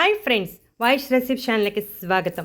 Hi friends voice రెసిప్ ఛానల్కి స్వాగతం.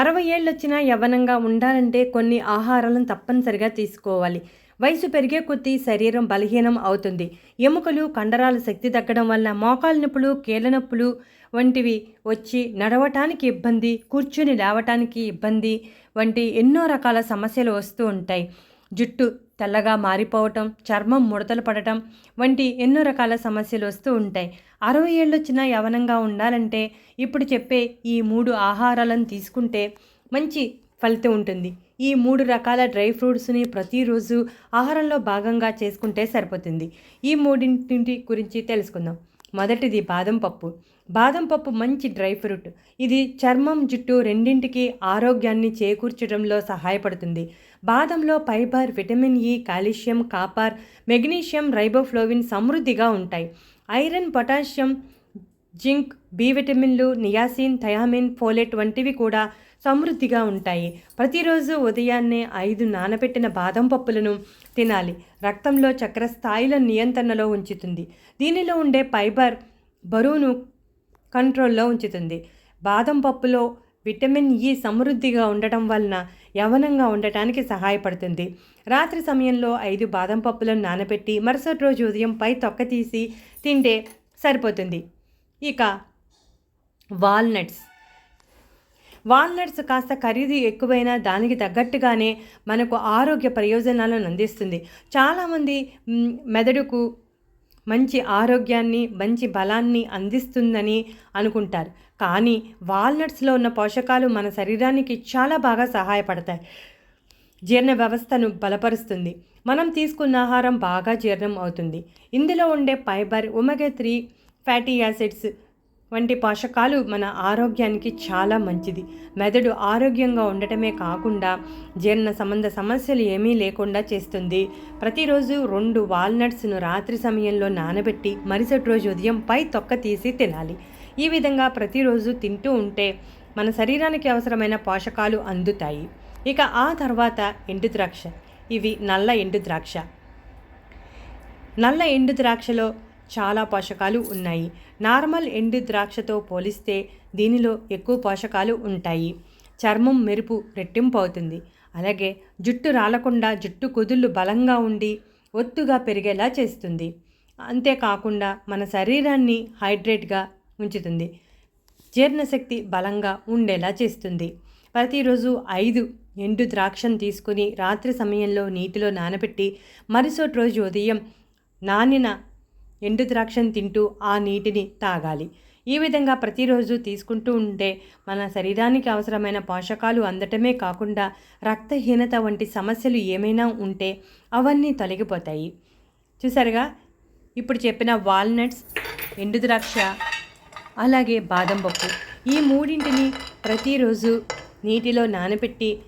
అరవై ఏళ్ళు వచ్చినా యవ్వనంగా ఉండాలంటే కొన్ని ఆహారాలను తప్పనిసరిగా తీసుకోవాలి. వయసు పెరిగే కొద్దీ శరీరం బలహీనం అవుతుంది. ఎముకలు కండరాల శక్తి తగ్గడం వల్ల మోకాలు నొప్పులు కీళ్ళ నొప్పులు వంటివి వచ్చి నడవటానికి ఇబ్బంది కూర్చుని లేవటానికి ఇబ్బంది వంటి ఎన్నో రకాల సమస్యలు వస్తూ ఉంటాయి. జుట్టు తెల్లగా మారిపోవటం చర్మం ముడతలు పడటం వంటి ఎన్నో రకాల సమస్యలు వస్తూ ఉంటాయి. అరవై ఏళ్ళు వచ్చినా యవనంగా ఉండాలంటే ఇప్పుడు చెప్పే ఈ మూడు ఆహారాలను తీసుకుంటే మంచి ఫలితం ఉంటుంది. ఈ మూడు రకాల డ్రై ఫ్రూట్స్ని ప్రతిరోజు ఆహారంలో భాగంగా చేసుకుంటే సరిపోతుంది. ఈ మూడింటి గురించి తెలుసుకుందాం. మొదటిది బాదం పప్పు. బాదం పప్పు మంచి డ్రై ఫ్రూట్. ఇది చర్మం జుట్టు రెండింటికి ఆరోగ్యాన్ని చేకూర్చడంలో సహాయపడుతుంది. బాదంలో fibre vitamin E calcium copper magnesium riboflavin సమృద్ధిగా ఉంటాయి. ఐరన్ పొటాషియం జింక్ బి విటమిన్లు నియాసిన్ థయామిన్ ఫోలెట్ వంటివి కూడా సమృద్ధిగా ఉంటాయి. ప్రతిరోజు ఉదయాన్నే ఐదు నానబెట్టిన బాదం పప్పులను తినాలి. రక్తంలో చక్కెర స్థాయిల నియంత్రణలో ఉంచుతుంది. దీనిలో ఉండే ఫైబర్ బరువును కంట్రోల్లో ఉంచుతుంది. బాదం పప్పులో విటమిన్ ఇ సమృద్ధిగా ఉండటం వలన యవనంగా ఉండటానికి సహాయపడుతుంది. రాత్రి సమయంలో ఐదు బాదం పప్పులను నానబెట్టి మరుసటి రోజు ఉదయం పై తొక్క తీసి తింటే సరిపోతుంది. ఇక వాల్నట్స్. వాల్నట్స్ కాస్త ఖరీదు ఎక్కువైనా దానికి తగ్గట్టుగానే మనకు ఆరోగ్య ప్రయోజనాలను అందిస్తుంది. చాలామంది మెదడుకు మంచి ఆరోగ్యాన్ని మంచి బలాన్ని అందిస్తుందని అనుకుంటారు. కానీ వాల్నట్స్లో ఉన్న పోషకాలు మన శరీరానికి చాలా బాగా సహాయపడతాయి. జీర్ణ వ్యవస్థను బలపరుస్తుంది. మనం తీసుకున్న ఆహారం బాగా జీర్ణం అవుతుంది. ఇందులో ఉండే fibre omega three fatty acids వంటి పోషకాలు మన ఆరోగ్యానికి చాలా మంచిది. మెదడు ఆరోగ్యంగా ఉండటమే కాకుండా జీర్ణ సంబంధ సమస్యలు ఏమీ లేకుండా చేస్తుంది. ప్రతిరోజు రెండు వాల్నట్స్ను రాత్రి సమయంలో నానబెట్టి మరుసటి రోజు ఉదయం పై తొక్క తీసి తినాలి. ఈ విధంగా ప్రతిరోజు తింటూ ఉంటే మన శరీరానికి అవసరమైన పోషకాలు అందుతాయి. ఇక ఆ తర్వాత ఎండు ద్రాక్ష. ఇవి నల్ల ఎండు ద్రాక్ష. నల్ల ఎండు ద్రాక్షలో చాలా పోషకాలు ఉన్నాయి. నార్మల్ ఎండు ద్రాక్షతో పోలిస్తే దీనిలో ఎక్కువ పోషకాలు ఉంటాయి. చర్మం మెరుపు రెట్టింపు అవుతుంది. అలాగే జుట్టు రాలకుండా జుట్టు కుదుళ్ళు బలంగా ఉండి ఒత్తుగా పెరిగేలా చేస్తుంది. అంతేకాకుండా మన శరీరాన్ని హైడ్రేట్గా ఉంచుతుంది. జీర్ణశక్తి బలంగా ఉండేలా చేస్తుంది. ప్రతిరోజు ఐదు ఎండు ద్రాక్షను తీసుకుని రాత్రి సమయంలో నీటిలో నానబెట్టి మరుసటి రోజు ఉదయం నానిన ఎండు ద్రాక్షను తింటూ ఆ నీటిని తాగాలి. ఈ విధంగా ప్రతిరోజు తీసుకుంటూ ఉంటే మన శరీరానికి అవసరమైన పోషకాలు అందటమే కాకుండా రక్తహీనత వంటి సమస్యలు ఏమైనా ఉంటే అవన్నీ తొలగిపోతాయి. చూసారుగా ఇప్పుడు చెప్పిన వాల్నట్స్ ఎండు ద్రాక్ష అలాగే బాదం పప్పు. ఈ మూడింటిని ప్రతిరోజు నీటిలో నానబెట్టి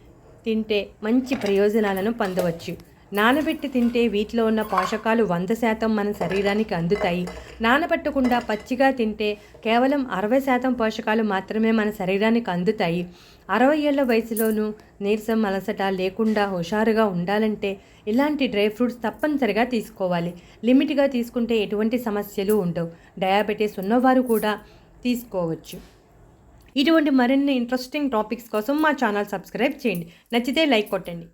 తింటే మంచి ప్రయోజనాలను పొందవచ్చు. నానబెట్టి తింటే వీటిలో ఉన్న పోషకాలు వంద శాతం మన శరీరానికి అందుతాయి. నానబెట్టకుండా పచ్చిగా తింటే కేవలం అరవై శాతం పోషకాలు మాత్రమే మన శరీరానికి అందుతాయి. అరవై ఏళ్ళ వయసులోనూ నీరసం అలసట లేకుండా హుషారుగా ఉండాలంటే ఇలాంటి డ్రై ఫ్రూట్స్ తప్పనిసరిగా తీసుకోవాలి. లిమిట్గా తీసుకుంటే ఎటువంటి సమస్యలు ఉండవు. డయాబెటీస్ ఉన్నవారు కూడా తీసుకోవచ్చు. ఇటువంటి మరిన్ని ఇంట్రెస్టింగ్ టాపిక్స్ కోసం మా ఛానల్ సబ్స్క్రైబ్ చేయండి. నచ్చితే లైక్ కొట్టండి.